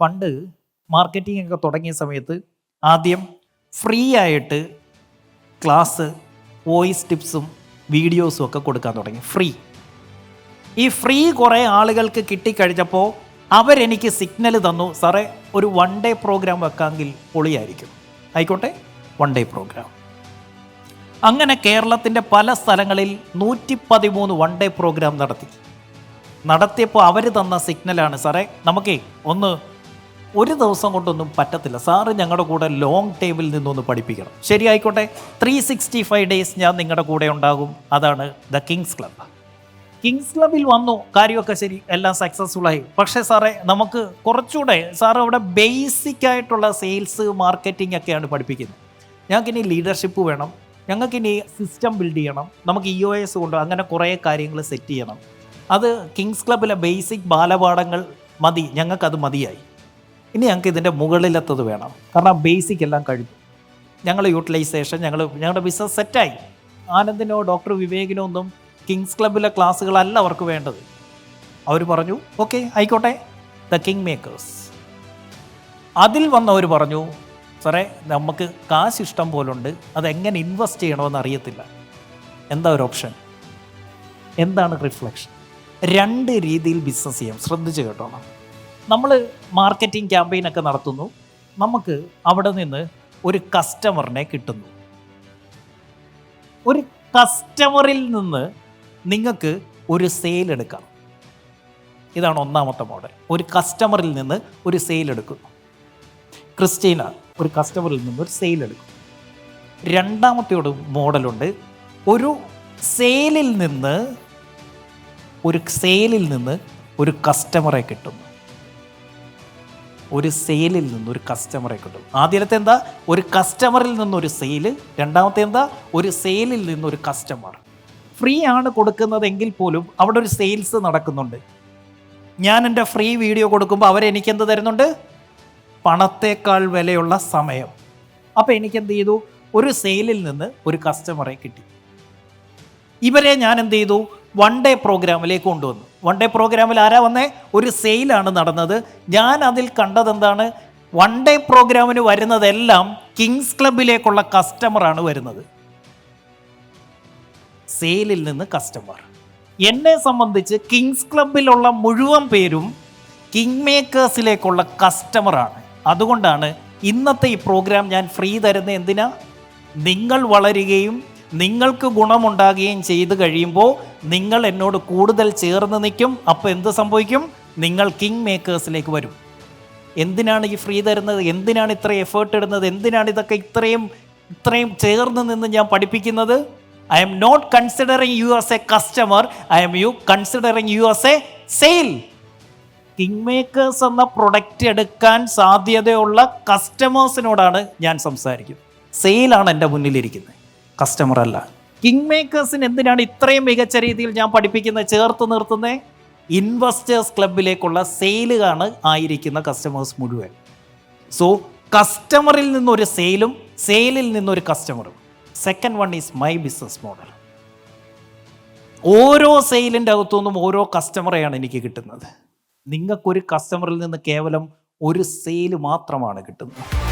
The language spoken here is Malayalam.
പണ്ട് മാർക്കറ്റിംഗ് ഒക്കെ തുടങ്ങിയ സമയത്ത് ആദ്യം ഫ്രീ ആയിട്ട് ക്ലാസ് വോയിസ് ടിപ്സും വീഡിയോസും ഒക്കെ കൊടുക്കാൻ തുടങ്ങി. ഫ്രീ ഈ ഫ്രീ കുറേ ആളുകൾക്ക് കിട്ടിക്കഴിഞ്ഞപ്പോൾ അവരെനിക്ക് സിഗ്നൽ തന്നു സാറേ ഒരു വൺ ഡേ പ്രോഗ്രാം വെക്കാമെങ്കിൽ പൊളിയായിരിക്കും. ആയിക്കോട്ടെ വൺ ഡേ പ്രോഗ്രാം അങ്ങനെ കേരളത്തിന്റെ പല സ്ഥലങ്ങളിൽ നൂറ്റി പതിമൂന്ന് വൺ ഡേ പ്രോഗ്രാം നടത്തി. നടത്തിയപ്പോൾ അവർ തന്ന സിഗ്നലാണ് സാറേ നമുക്കേ ഒന്ന് ഒരു ദിവസം കൊണ്ടൊന്നും പറ്റത്തില്ല. സാറ് ഞങ്ങളുടെ കൂടെ ലോങ് ടൈമിൽ നിന്നൊന്ന് പഠിപ്പിക്കണം. ശരി ആയിക്കോട്ടെ ത്രീ സിക്സ്റ്റി ഫൈവ് ഡേയ്സ് ഞാൻ നിങ്ങളുടെ കൂടെ ഉണ്ടാകും. അതാണ് ദ കിങ്സ് ക്ലബ് കിങ്സ് ക്ലബിൽ വന്നു. കാര്യമൊക്കെ ശരി. എല്ലാം സക്സസ്ഫുൾ ആയി. പക്ഷേ സാറേ നമുക്ക് കുറച്ചുകൂടെ സാർ അവിടെ ബേസിക് ആയിട്ടുള്ള സെയിൽസ് മാർക്കറ്റിംഗ് ഒക്കെയാണ് പഠിപ്പിക്കുന്നത്. ഞങ്ങൾക്കിനി ലീഡർഷിപ്പ് വേണം. ഞങ്ങൾക്കിനി സിസ്റ്റം ബിൽഡ് ചെയ്യണം. നമുക്ക് ഇ ഒ എസ് കൊണ്ട് അങ്ങനെ കുറേ കാര്യങ്ങൾ സെറ്റ് ചെയ്യണം. അത് കിങ്സ് ക്ലബിലെ ബേസിക് ബാലപാഠങ്ങൾ മതി. ഞങ്ങൾക്കത് മതിയായി. ഇനി ഞങ്ങൾക്ക് ഇതിന്റെ മുകളിലെത്തത് വേണം. കാരണം ബേസിക് എല്ലാം കഴിഞ്ഞു. ഞങ്ങൾ യൂട്ടിലൈസേഷൻ ഞങ്ങൾ ഞങ്ങളുടെ ബിസിനസ് സെറ്റായി ആനന്ദിനോ ഡോക്ടർ വിവേകിനോ ഒന്നും കിങ്സ് ക്ലബിലെ ക്ലാസ്സുകളല്ല അവർക്ക് വേണ്ടത്. അവർ പറഞ്ഞു ഓക്കെ ആയിക്കോട്ടെ. ദ കിങ് മേക്കേഴ്സ് അതിൽ വന്നവർ പറഞ്ഞു സാറേ നമുക്ക് കാശ് ഇഷ്ടം പോലുണ്ട്. അതെങ്ങനെ ഇൻവെസ്റ്റ് ചെയ്യണമെന്ന് അറിയത്തില്ല. എന്താ ഒരു ഓപ്ഷൻ എന്താണ് റിഫ്ലക്ഷൻ രണ്ട് രീതിയിൽ ബിസിനസ് ചെയ്യാം. ശ്രദ്ധിച്ച് കേട്ടോണം. നമ്മൾ മാർക്കറ്റിംഗ് ക്യാമ്പയിനൊക്കെ നടത്തുന്നു. നമുക്ക് അവിടെ നിന്ന് ഒരു കസ്റ്റമറിനെ കിട്ടുന്നു. ഒരു കസ്റ്റമറിൽ നിന്ന് നിങ്ങൾക്ക് ഒരു സെയിൽ എടുക്കാം. ഇതാണ് ഒന്നാമത്തെ മോഡൽ ഒരു കസ്റ്റമറിൽ നിന്ന് ഒരു സെയിൽ എടുക്കുന്നു. ക്രിസ്റ്റീന ഒരു കസ്റ്റമറിൽ നിന്ന് ഒരു സെയിൽ എടുക്കും രണ്ടാമത്തെ ഒരു മോഡലുണ്ട് ഒരു സെയിലിൽ നിന്ന് ഒരു സെയിലിൽ നിന്ന് ഒരു കസ്റ്റമറെ കിട്ടുന്നു. ഒരു സെയിലിൽ നിന്ന് ഒരു കസ്റ്റമറെ കിട്ടും. ആദ്യത്തെ എന്താ? ഒരു കസ്റ്റമറിൽ നിന്ന് ഒരു സെയിൽ രണ്ടാമത്തെ എന്താ? ഒരു സെയിലിൽ നിന്ന് ഒരു കസ്റ്റമർ ഫ്രീ ആണ് കൊടുക്കുന്നതെങ്കിൽ പോലും അവിടെ ഒരു സെയിൽസ് നടക്കുന്നുണ്ട്. ഞാൻ എന്റെ ഫ്രീ വീഡിയോ കൊടുക്കുമ്പോൾ അവരെനിക്ക് എന്ത് തരുന്നുണ്ട്? പണത്തേക്കാൾ വിലയുള്ള സമയം. അപ്പോൾ എനിക്ക് എന്ത് ചെയ്തു? ഒരു സെയിലിൽ നിന്ന് ഒരു കസ്റ്റമറെ കിട്ടി. ഇവരെ ഞാൻ എന്ത് ചെയ്തു? വൺ ഡേ പ്രോഗ്രാമിലേക്ക് കൊണ്ടുവന്നു. വൺ ഡേ പ്രോഗ്രാമിൽ ആരാ വന്നേ? ഒരു സെയിലാണ് നടന്നത്. ഞാൻ അതിൽ കണ്ടത് എന്താണ് വൺ ഡേ പ്രോഗ്രാമിന് വരുന്നതെല്ലാം കിങ്സ് ക്ലബിലേക്കുള്ള കസ്റ്റമറാണ് വരുന്നത്. സെയിലിൽ നിന്ന് കസ്റ്റമർ എന്നെ സംബന്ധിച്ച് കിങ്സ് ക്ലബിലുള്ള മുഴുവൻ പേരും കിങ് മേക്കേഴ്സിലേക്കുള്ള കസ്റ്റമറാണ് അതുകൊണ്ടാണ് ഇന്നത്തെ ഈ പ്രോഗ്രാം ഞാൻ ഫ്രീ തരുന്നത് എന്തിനാ? നിങ്ങൾ വളരുകയും നിങ്ങൾക്ക് ഗുണമുണ്ടാകുകയും ചെയ്തു കഴിയുമ്പോൾ നിങ്ങൾ എന്നോട് കൂടുതൽ ചേർന്ന് നിൽക്കും. അപ്പോൾ എന്ത് സംഭവിക്കും? നിങ്ങൾ കിങ് മേക്കേഴ്സിലേക്ക് വരും. എന്തിനാണ് ഈ ഫ്രീ തരുന്നത്? എന്തിനാണ് ഇത്ര എഫേർട്ട് ഇടുന്നത്? എന്തിനാണ് ഇതൊക്കെ ഇത്രയും ഇത്രയും ചേർന്ന് നിന്ന് ഞാൻ പഠിപ്പിക്കുന്നത്? I'm not considering you as a customer I'm you considering you as a sale king makers എന്ന പ്രൊഡക്റ്റ് എടുക്കാൻ സാധ്യതയുള്ള കസ്റ്റമേഴ്സിനോടാണ് ഞാൻ സംസാരിക്കുന്നത്. സെയിലാണ് എന്റെ മുന്നിലിരിക്കുന്നത്. കസ്റ്റമർ അല്ല. കിങ് മേക്കേഴ്സിന് എന്തിനാണ് ഇത്രയും മികച്ച രീതിയിൽ ഞാൻ പഠിപ്പിക്കുന്നത് ചേർത്ത് നിർത്തുന്നത് ഇൻവെസ്റ്റേഴ്സ് ക്ലബിലേക്കുള്ള സെയിലുകാണ് ആയിരിക്കുന്ന കസ്റ്റമേഴ്സ് മുഴുവൻ. സോ കസ്റ്റമറിൽ നിന്നൊരു സെയിലും സെയിലിൽ നിന്നൊരു കസ്റ്റമറും second one is my business model ഓരോ സെയിലിന്റെ അകത്തുനിന്നും ഓരോ കസ്റ്റമറെയാണ് എനിക്ക് കിട്ടുന്നത്. നിങ്ങൾക്കൊരു കസ്റ്റമറിൽ നിന്ന് കേവലം ഒരു സെയിൽ മാത്രമാണ് കിട്ടുന്നത്.